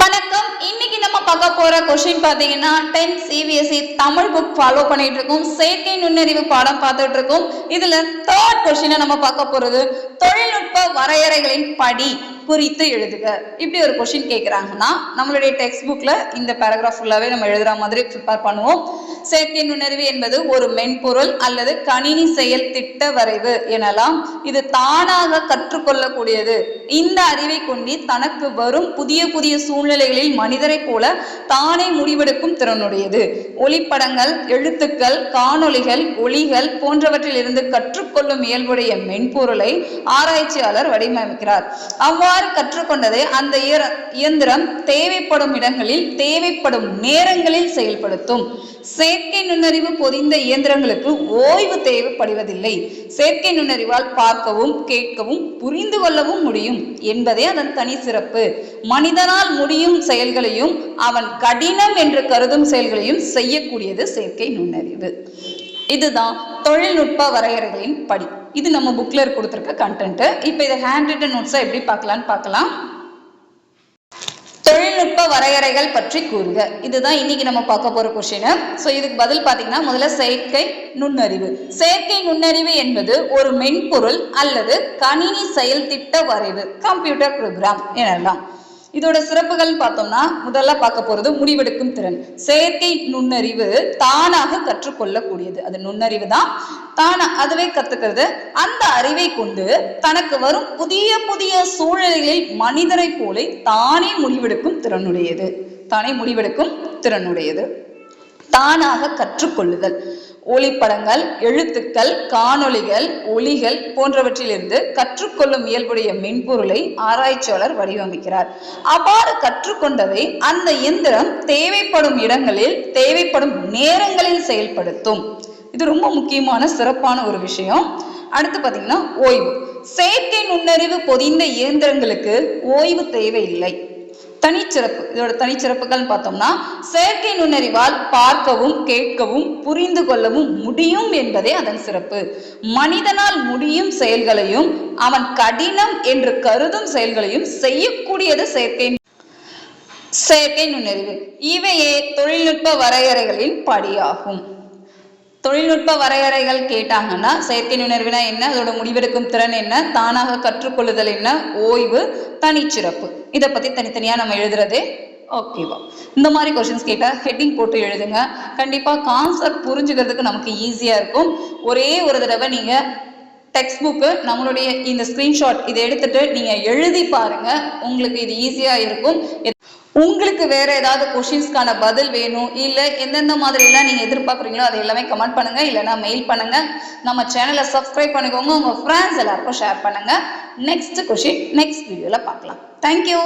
வணக்கம். இன்னைக்கு நம்ம பார்க்க போற கொஸ்டின் பாத்தீங்கன்னா tenth CBSE Tamil book follow பண்ணிட்டு இருக்கோம். செயற்கை நுண்ணறிவு பாடம் பார்த்துட்டு இருக்கோம். இதுல தேர்ட் கொஸ்டினை நம்ம பார்க்க போறது தொழில்நுட்ப வரையறைகளின் படி குறித்து எழுதுக. இப்படி ஒரு கொஸ்டின் கேட்குறாங்கன்னா நம்மளுடைய டெக்ஸ்ட் புக்ல இந்த பேராகிராஃப் ஃபுல்லாவே நம்ம எழுதுற மாதிரி ப்ரிப்பேர் பண்ணுவோம். செயற்கை நுண்ணறிவு என்பது ஒரு மென்பொருள் அல்லது கணினி செயல் திட்ட வரைவு எனலாம். இது தானாக கற்றுக்கொள்ளக்கூடியது. இந்த அறிவை கொண்டு தனக்கு வரும் புதிய புதிய சூழ்நிலைகளில் மனிதரைப் போல தானே முடிவெடுக்கும் திறனுடையது. ஒளிப்படங்கள் எழுத்துக்கள் காணொளிகள் ஒளிகள் போன்றவற்றில் இருந்து கற்றுக்கொள்ளும் இயல்புடைய மென்பொருளை ஆராய்ச்சியாளர் வடிவமைக்கிறார். அவ்வாறு கற்றுக்கொண்டதை அந்த இயந்திரம் தேவைப்படும் இடங்களில் தேவைப்படும் நேரங்களில் செயல்படுத்தும். செயற்கை நுண்ணறிவு பொதிந்த இயந்திரங்களுக்கு ஓய்வு தேவைப்படுவதில்லை. செயற்கை நுண்ணறிவால் பார்க்கவும் கேட்கவும் புரிந்து கொள்ளவும் முடியும் என்பதே அதன் தனி சிறப்பு. மனிதனால் முடியும் செயல்களையும் அவன் கடினம் என்று கருதும் செயல்களையும் செய்யக்கூடியது செயற்கை நுண்ணறிவு. இதுதான் தொழில்நுட்ப வரையறைகளின் படி. இது நம்ம புக்ல கொடுத்துருக்க கண்டென்ட் இப்போ இதை ஹேண்ட் ரிட்டன் நோட்ஸாக எப்படி பார்க்கலான்னு பார்க்கலாம். தொழில்நுட்ப வரையறைகள் பற்றி கூறுக. இதுதான் இன்னைக்கு நம்ம பார்க்க போற கொஸ்டின் ஸோ இதுக்கு பதில் பார்த்தீங்கன்னா முதல்ல செயற்கை நுண்ணறிவு. செயற்கை நுண்ணறிவு என்பது ஒரு மென்பொருள் அல்லது கணினி செயல் திட்ட வரைவு கம்ப்யூட்டர் ப்ரோக்ராம் எனலாம். இதோட சிறப்புகள் பார்த்தோம்னா முதல்ல பார்க்க போறது முடிவெடுக்கும் திறன். செயற்கை நுண்ணறிவு தானாக கற்றுக்கொள்ளக்கூடியது. அது நுண்ணறிவு தான். தான அதுவே கத்துக்கிறது. அந்த அறிவை கொண்டு தனக்கு வரும் புதிய புதிய சூழ்நிலைகளில் மனிதரை போல தானே முடிவெடுக்கும் திறனுடையது. தானே முடிவெடுக்கும் திறனுடையது. தானாக கற்றுக்கொள்ளுதல். ஒளிப்படங்கள் எழுத்துக்கள் காணொளிகள் ஒளிகள் போன்றவற்றிலிருந்து கற்றுக்கொள்ளும் இயல்புடைய மென்பொருளை ஆராய்ச்சியாளர் வடிவமைக்கிறார். அவ்வாறு கற்றுக்கொண்டதை அந்த இயந்திரம் தேவைப்படும் இடங்களில் தேவைப்படும் நேரங்களில் செயல்படுத்தும். இது ரொம்ப முக்கியமான சிறப்பான ஒரு விஷயம். அடுத்து பார்த்தீங்கன்னா ஓய்வு. செயற்கை நுண்ணறிவு பொதிந்த இயந்திரங்களுக்கு ஓய்வு தேவையில்லை. தனிச்சிறப்பு. இதோட தனிச்சிறப்புகள்னு பார்த்தோம்னா செயற்கை நுண்ணறிவால் பார்க்கவும் கேட்கவும் புரிந்து கொள்ளவும் முடியும் என்பதே அதன் சிறப்பு. மனிதனால் முடியும் செயல்களையும் அவன் கடினம் என்று கருதும் செயல்களையும் செய்யக்கூடியது செயற்கை செயற்கை நுண்ணறிவு. இவையே தொழில்நுட்ப வரையறைகளின் படியாகும். தொழில்நுட்ப வரையறைகள் கேட்டாங்கன்னா செயற்கை நுணர்வுனா என்ன? அதோட முடிவெடுக்கும் திறன் என்ன? தானாக கற்றுக்கொள்ளுதல் என்ன? ஓய்வு தனிச்சிறப்பு. இதை பத்தி தனித்தனியா நம்ம எழுதுறது? ஓகேவா இந்த மாதிரி கொஸ்டின்ஸ் கேட்டால் ஹெட்டிங் போட்டு எழுதுங்க. கண்டிப்பாக கான்செப்ட் புரிஞ்சுக்கிறதுக்கு நமக்கு ஈஸியாக இருக்கும். ஒரே ஒரு தடவை நீங்கள் டெக்ஸ்ட் புக்கு நம்மளுடைய இந்த ஸ்க்ரீன்ஷாட் இதை எடுத்துட்டு நீங்கள் எழுதி பாருங்க. உங்களுக்கு இது ஈஸியாக இருக்கும். உங்களுக்கு வேற ஏதாவது கொஷின்ஸ்க்கான பதில் வேணும் இல்ல எந்தெந்த மாதிரி எல்லாம் நீங்க எதிர்பார்க்குறீங்களோ அதை எல்லாமே கமெண்ட் பண்ணுங்க இல்லைன்னா மெயில் பண்ணுங்க. நம்ம சேனலை சப்ஸ்கிரைப் பண்ணிக்கோங்க உங்க ஃப்ரெண்ட்ஸ் எல்லாருக்கும் ஷேர் பண்ணுங்க. நெக்ஸ்ட் கொஷின் நெக்ஸ்ட் வீடியோல பார்க்கலாம். தேங்க்யூ